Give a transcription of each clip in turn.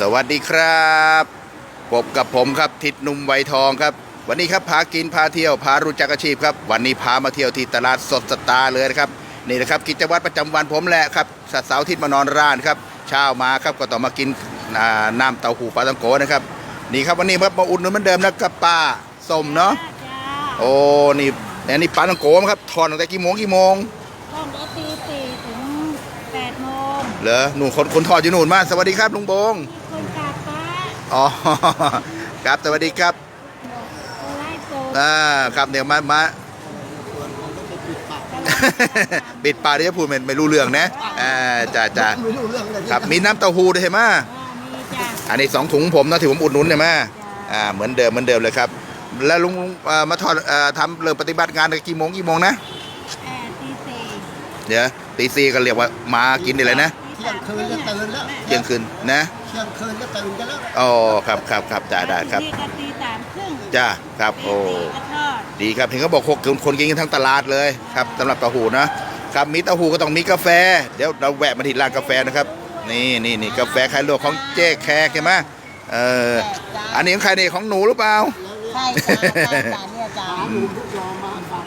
สวัสดีครับพบกับผมครับทิศหนุ่มไวยทองครับ วันนี้ครับพากินพาเที่ยวพารู้จักอาชีพครับ วันนี้พามาเที่ยวที่ตลาดสดสตาร์เลยนะครับนี่นะครับกิจวัตรประจำวันผมแหละครับสัตว์เสาร์อาทิตย์มานอนร้านครับเช้ามาครับก็ต้องมากินอ่าน้ำเต้าหู้ปลาตังโกนะครับนี่ครับวันนี้ครับมาอุดหนุนเหมือนเดิมนะครับป้าส้มเนาะจ้าโอ้นี่อันนี้ปลาตังโกครับทอดตั้งแต่กี่โมงกี่โมงต้องได้ตีสี่ถึงแปดโมงเหรอหนูคนคนทอดอยู่นู่นมาสวัสดีครับลุงโบงมีคนกลับป้า อ๋อครับสวัสดีครับโอไล่โกอ่าครับเดี๋ยวมามาปิดปากเดี๋ยวจะพูดไม่ไม่รู้เรื่องนะอ่าจ้าจ้าไม่รู้เรื่องเลยครับมีน้ำเต้าหู้ด้วยใช่ไหมอ่ามีจ้าอันนี้สองถุงผมนะที่ผมอุดหนุนใช่ไหมอ่าเหมือนเดิมเหมือนเดิมเลยครับ แล้วลุงเอ่อมาทอดเอ่อทำเริ่มปฏิบัติงานตั้งกี่โมงกี่โมงนะแอร์ตีสี่เดี๋ยวตีสี่ก็เรียกว่ามากินได้เลยนะ เที่ยงคืนก็ตื่นแล้วเที่ยงคืนนะเที่ยงคืนก็ตื่นกันแล้วอ๋อครับครับครับจ้าได้ครับที่ก็ตีสามครึ่งจ้าครับตีโอ้สี่ก็ทอดดีครับเห็นเขาบอกหกคนกินกันทั้งตลาดเลยครับสำหรับเต้าหู้นะครับมีเต้าหู้ก็ต้องมีกาแฟ เดี๋ยวเราแวะมาที่ร้านกาแฟนะครับ นี่นี่นี่กาแฟไข่ลวกของเจ๊แขกใช่ไหมเอออันนี้ของใครนี่ของหนูหรือเปล่าใช่จ้าใช่จ้าเนี่ยจ้าลูกรอมาฝาก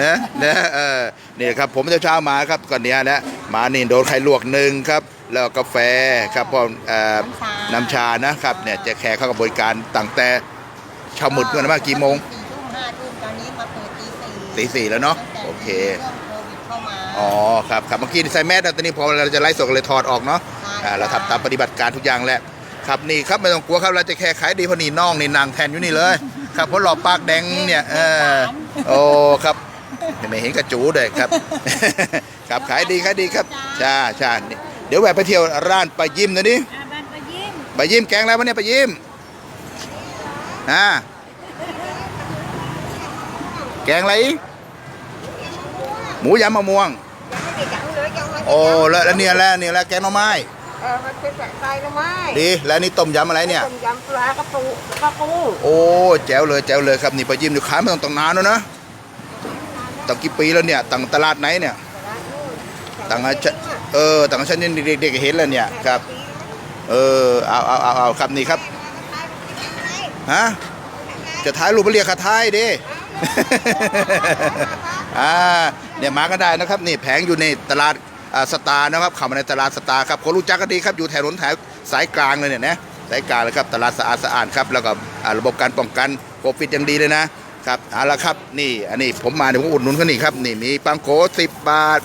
นี่นะเนะนะเออนี่ครับผมจะเช้ามาครับก่อนเนี้ยนะมานี่โดนไข่ลวกหนึ่งครับ แล้วกาแฟครับพร้อมเอ่อน้ำชานะครับเนี่ยเจ๊แขกเขาก็บริการตั้งแต่เช้ามืดเมื่อนะมากี่โมงสี่ทุ่มห้าทุ่มตอนนี้มาเปิดตีสี่ตีสี่แล้วเนาะโอเคเรื่องโควิดเข้ามาอ๋อครับครับเมื่อกี้ใส่แมสนะตอนนี้พอเราจะไลฟ์สดก็เลยถอดออกเนาะอ่าเราทำตามปฏิบัติการทุกอย่างแหละครับนี่ครับไม่ต้องกลัวครับเราจะแค่ขายดีเพราะนี่น้องนี่นางแทนอยู่นี่เลย ครับเพราะหล่อปากแดงเนี่ยเออโอ้ครับ ไม่เห็นกระจูเลยครับ ครับขายดีขายดีครับใช่ใช่นี่เดี๋ยวแวะไปเที่ยวร้านปลายิ้มหนะนี่อ่าบ้านประยิ้มปลายิ้มแกงแล้ววะเนี่ยปลายิ้มอ่าแกงอะไรอีกหมูยำมะม่วงโอ้แล้วแล้วเนี่ยแล้วเนี่ยแล้วแกงหน่อไม้เออมันเป็นสายไฟหรือไม่ดีแล้วนี่ต้มยำอะไรเนี่ยต้มยำปลากระปูกระปูโอ้แจ๋วเลยแจ๋วเลยครับนี่ปลายิ้มอยู่ขายมาตั้งตั้งนานแล้วนะ ตั้งกี่ปีแล้วเนี่ยตั้งตลาดไหนเนี่ยตั้งเออตั้งฉันเด็กๆเห็นแล้วเนี่ยครับ เออเอาเอาเอาเอาครับนี่ครับฮะจะถ่ายรูปเรียกคาถ่ายดิอ่าเนี่ยมาก็ได้นะครับนี่แผงอยู่ในตลาดอ่าสตาร์นะครับเข้ามาในตลาดสตาร์ครับคนรู้จักกันดีครับอยู่แถวถนนแถวสายกลางเลยเนี่ยนะสายกลางเลยครับตลาดสะอาดสะอาดครับแล้วก็ระบบการป้องกันโควิดอย่างดีเลยนะ ครับเอาละครับนี่อันนี้ผมมาเดี๋ยวผมอุดหนุนเขานี่ครับนี่มีปังโกสิบบาท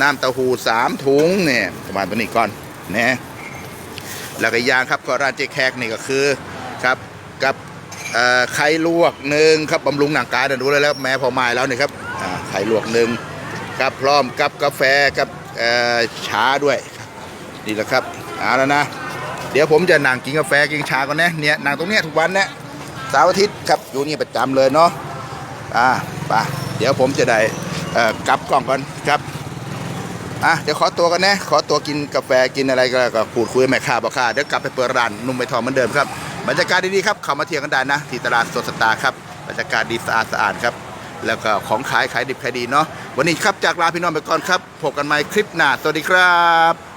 น้ำเต้าหู้สามถุงเนี่ยประมาณตัวนี้ก่อนนะแล้วก็ย่างครับก็ร้านเจ๊แขกนี่ก็คือครับกับไข่ลวกหนึ่งครับบำรุงหนังกายเดี๋ยวดูเลยแล้วแม้พอม้แล้วนี่ครับไข่ลวกหนึ่งครับพร้อมกับกาแฟกับชาด้วยนี่แหละครับเอาแล้วนะ เดี๋ยวผมจะนั่งกินกาแฟกินชาก่อนนะเนี่ยนั่งตรงเนี้ยทุกวันนะ สาร์อาทิตย์ครับอยู่นี่ประจำเลยเนาะอ่าไปเดี๋ยวผมจะได้กลับกล่องก่อนครับอะเดี๋ยวขอตัวกันนะขอตัวกินกาแฟกินอะไรก็ก็พูดคุยแม่ค้าบ่ค้าเดี๋ยวกลับไปเปิดร้านนุ่มใบทองเหมือนเดิมครับบรรยากาศดีๆครับเข้ามาเที่ยวกันได้นะ ที่ตลาดสดสตาร์ครับบรรยากาศดีสะอาดสะอาดครับแล้วก็ของขายขายดิบขายดีเนาะวันนี้ครับจากลาพี่น้องไปก่อนครับพบกันใหม่คลิปหน้าสวัสดีครับ